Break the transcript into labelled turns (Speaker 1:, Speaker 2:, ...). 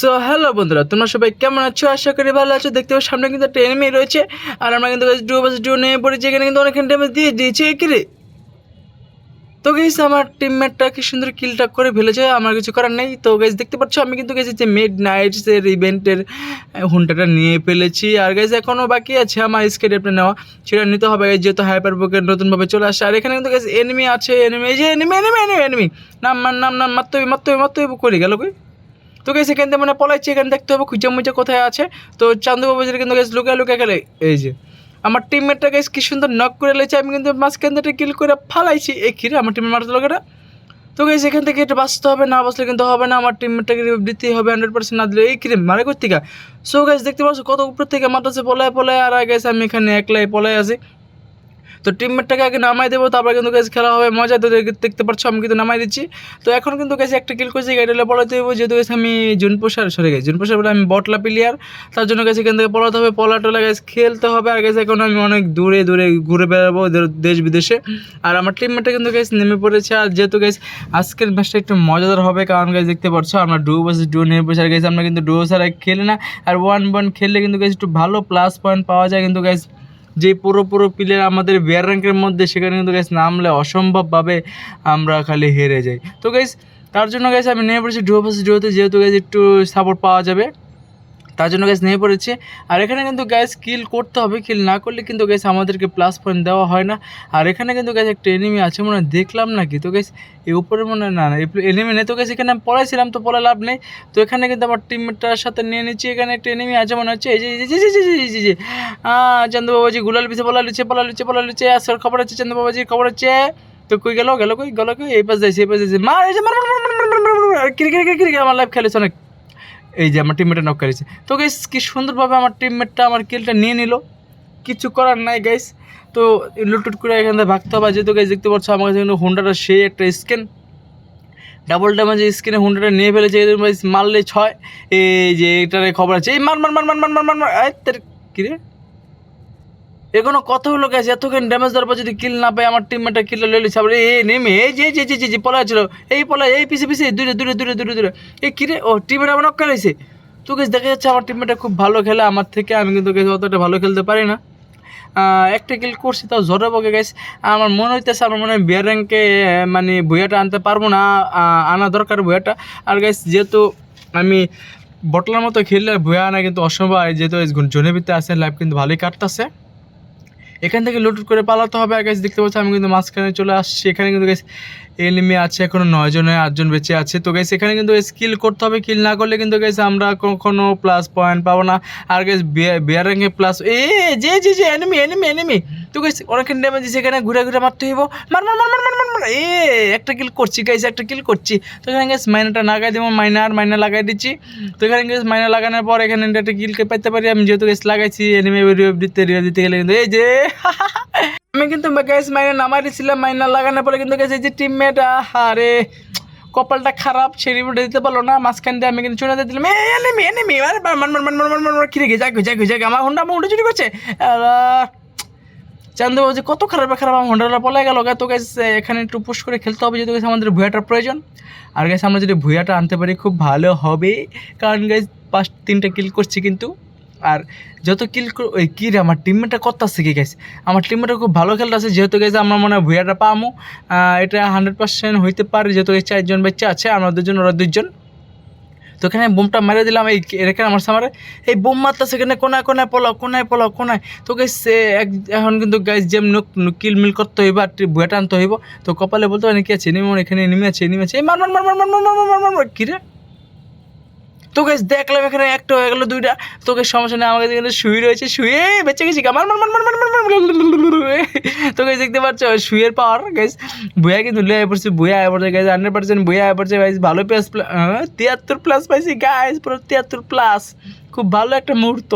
Speaker 1: So hello বন্ধুরা, তোমরা সবাই কেমন আছো? আশা করি ভালো আছো। দেখতে পাচ্ছ, সামনে কিন্তু একটা এনিমি রয়েছে, আর আমরা কিন্তু ডু বাস ডু নিয়ে পড়েছি, এখানে কিন্তু অনেক ড্যামেজ দিয়ে দিয়েছে কি রে। তো গেছি আমার টিমমেটটা কি সুন্দর কিলটা করে ফেলেছে, আমার কিছু করার নেই। তো গেছি দেখতে পাচ্ছ, আমি কিন্তু গেছি যে মিড নাইটসের ইভেন্টের হুন্টাটা নিয়ে ফেলেছি। আর গেছি এখনও বাকি আছে আমার স্কেটে নেওয়া, সেটা নিতে হবে। যেহেতু হাইপার বুকের নতুনভাবে চলে আসে আর এখানে কিন্তু গেছি এনিমি আছে এনিমি এই যে এনিমি এনিমি এনিমি এনিমি নাম নাম নাম হবে মারতে হবে করে গেল কই? তো গেছে এখান থেকে মানে পলাইছে, এখানে দেখতে হবে খুঁজে মুজে কোথায় আছে। তো চান্দুবাবু যেটা কিন্তু গেছে লুকায় লুকায় গেলে এই যে, আমার টিমমেটটা গেছে কি সুন্দর নক করে লেছে আমি কিন্তু মাঝখান থেকে কিল করে ফালাইছি। এই কিরে আমার টিমের মারতে লোকেরা। তো গেছে এখান থেকে এটা বাঁচতে হবে, না বাঁচলে কিন্তু হবে না, আমার টিমমেটটাকে দিতেই হবে হান্ড্রেড পার্সেন্ট না দিলে এই কিরে মারে করতে সো গাছ দেখতে পাচ্ছ কত উপর থেকে মারতেছে, পলায় পলায়, আর গেছে আমি এখানে একলাই পলায় আছি। তো টিমমেটটাকে আগে নামাই দেবো, তারপর কিন্তু গেছে খেলা হবে, মজা তো দেখতে পাচ্ছ আমি কিন্তু নামাই দিচ্ছি। তো এখন কিন্তু গেছে একটা কিল করছি, গাড়িটা পলাতে দেবো যেহেতু গেছে আমি জুনপোষার সরে গেছি জুনপোষার বলে আমি বটলা প্লেয়ার তার জন্য গেছে এখান থেকে পলাতে হবে পলা টলা গেছে খেলতে হবে, আর গেছে এখন আমি অনেক দূরে দূরে ঘুরে বেড়াবো দেশ বিদেশে। আর আমার টিমমেটটা কিন্তু গেছে নেমে পড়েছে, আর যেহেতু গেছে আজকের ম্যাচটা একটু মজাদার হবে, কারণ গেছে দেখতে পাচ্ছ আমরা ডু বসে ডু নেমে পড়েছি, আর গেছে আমরা কিন্তু ডু ছাড়া খেলি না। আর ওয়ান ওয়ান খেললে কিন্তু গেছে একটু ভালো প্লাস পয়েন্ট পাওয়া যায়, কিন্তু গেছে যে পুরো পুরো প্লেয়ার আমাদের বিয়ার র্যাঙ্কের মধ্যে সেখানে কিন্তু গ্যাস নামলে অসম্ভবভাবে আমরা খালি হেরে যাই। তো গ্যাস তার জন্য গেছে আমি নেমে পড়েছি ডুয়ো ভার্সেস ডুয়োতে যেহেতু গেছে একটু সাপোর্ট পাওয়া যাবে। তার জন্য গ্যাস নেমে পড়েছে আর এখানে কিন্তু গ্যাস কিল করতে হবে কিল না করলে কিন্তু গ্যাস আমাদেরকে প্লাস পয়েন্ট দেওয়া হয় না আর এখানে কিন্তু গ্যাস একটা এনিমি আছে মনে হয় দেখলাম নাকি তো গ্যাস এই উপরে মনে হয় না না এনিমি নেই তো গ্যাস এখানে আমি পড়াইছিলাম তো পড়া লাভ নেই তো এখানে কিন্তু আমার টিমমেটটার সাথে নিয়ে নিচ্ছি এখানে একটা এনিমি আছে মনে হচ্ছে এই যে জি জি জি জি জি জি চন্দ্র বাবাজি গুলাল পিছে পলা লিচে পলা লিচে পলা লিচে আসর খবর আছে চন্দ্র বাবাজি খবর আছে তো কই গেল গেল কই গেল কই এই পাশ যাইছে এই পাশ যাইছে মার এই যে মার মার মার মার মার মার মার মার ক্রিকেট ক্রিকেট ক্রিকেট আমার লাইফ খেলেছে অনেক এই যে আমার টিমমেটটা নক করেছে। তো গাইস কি সুন্দরভাবে আমার টিমমেটটা আমার কিলটা নিয়ে নিল। কিছু করার নাই গাইস তো লুটুট করে এখান থেকে ভাগতে হবে। যেহেতু গাইস দেখতে পাচ্ছ আমার কাছে কিন্তু হোন্ডাটা সেই একটা স্ক্যান ডাবল ড্যামেজে স্ক্রিনে হুন্ডাটা নিয়ে ফেলেছে। মারলে ছয়। এই যে এটার খবর আছে। এই মার মার মার মার মার মার মার মার। এই, তোর কি রে এ কোনো কথা হলো গেছে এতক্ষণ ড্যামেজ দেওয়ার পর যদি কিল না পাই, আমার টিমমেটটা কিলটা লইলে সামনে এ নেমে, এই যে যে যে যে পলা ছিল, এই পলা এই পিছে পিছে, দূরে দূরে দূরে দূরে দূরে। এই কি রে? ও টিমের আমার নক খেলেছে তো গেছে দেখা যাচ্ছে আমার টিমমেটটা খুব ভালো খেলে, আমার থেকে আমি কিন্তু অতটা ভালো খেলতে পারি না। একটা কিল করছি, তাও জোরে বকে গেছে আমার মনে হইতেছে, আমার মনে হয় বিয়ার র্যাঙ্কে মানে ভুয়াটা আনতে পারব না আনা দরকার ভুয়াটা আর গাইস যেহেতু আমি বটলার মতো খেললে ভুয়া আনা কিন্তু অসম্ভব যেহেতু জোনের ভিতরে আছে লাইফ কিন্তু ভালোই কাটতেছে। এখান থেকে লুট করে পালাতে হবে। আর গাছ দেখতে পাচ্ছি আমি কিন্তু মাঝখানে চলে আসছি। এখানে কিন্তু গাছ এলিমে আছে এখনও নয় জনে আটজন বেঁচে আছে। তো গাছ এখানে কিন্তু স্কিল করতে হবে। কিল না করলে কিন্তু গেছে আমরা কখনো প্লাস পয়েন্ট পাবো না। আর গাছ বিয়ার প্লাস এ যে যে যে এনিমি এনিমি এনিমি তো গাইস অনেকক্ষণ ড্যামেজ এখানে ঘুরে ঘুরে মারতে হইব মার মার মার মার মার মার মার এ একটা কিল করছি গাইস একটা কিল করছি তো এখানে গাইস মাইনাটা লাগাই দেবো মাইনার মাইনা লাগাই দিচ্ছি তো এখানে গাইস মাইনা লাগানোর পর এখানে একটা কিলকে পেতে পারি আমি যেহেতু গাইস লাগাইছি এনিমি দিতে রিভাইভ দিতে গেলে কিন্তু এই যে আমি কিন্তু গ্যাস মাইনা নামাই দিয়েছিলাম মাইনা লাগানোর পরে কিন্তু গেছে যে টিমমেট আরে কপালটা খারাপ সে রিভিউটা দিতে পারল না মাঝখান দিয়ে আমি কিন্তু চলে দিয়ে দিলাম এনিমি এনিমি আরে মান মান মান মান মান মান মান কিরে গে যাক যাক যাক আমার হোন্ডা আমার হোন্ডা চুরি করছে চান্দু যে কত খারাপ খারাপ আমার হোন্ডাটা পলে গেল তো গেছে এখানে একটু পুশ করে খেলতে হবে যেহেতু গেছে আমাদের ভুয়াটার প্রয়োজন। আর গেছে আমরা যদি ভুয়াটা আনতে পারি খুব ভালো হবে। কারণ গেছে পাঁচ, তিনটা কিল করছি কিন্তু। আর যত কিল ওই কী রে, আমার টিমমেটটা কত কি গেছে আমার টিমমেটটা খুব ভালো খেলতে আছে যেহেতু গেছে আমরা মনে হয় ভুয়াটা পামো। এটা হান্ড্রেড পার্সেন্ট হইতে পারে, যেহেতু চারজন বাচ্চা আছে, আমরা দুজন, ওরা দুজন। তো এখানে বোমটা মেরে দিলাম এই এখানে আমার সামারে এই বোম মারতে সেখানে কোনায় কোনায় পলাও কোনায় পলাও কোনায় তো গাই সে এক এখন কিন্তু গাইস যেম কিল মিল করতে হইব আর বুয়েটা আনতে হইব তো কপালে বলতে পারে কি আছে এখানে নেমে আছে নেমে আছে এই মার মার মার মার মার মার মার মার মার মার কী রে তো দেখলাম এখানে একটা হয়ে গেলো দুইটা তোকে সমস্যা নেই আমাকে কিন্তু শুয়ে রয়েছে শুয়ে বেঁচে গেছি আমার মন মন মন মন মন তো গাইস দেখতে পাচ্ছ শুয়ের পাওয়ার গাইস বইয়া কিন্তু লয়ে পড়ছে বইয়া আয় পড়ছে গাইস হান্ড্রেড পার্সেন্ট বইয়া আয় পড়ছে গাইজ ভালো প্লাস তিয়াত্তর প্লাস পাইছি গাইস পুরো তিয়াত্তর প্লাস খুব ভালো একটা মুহূর্ত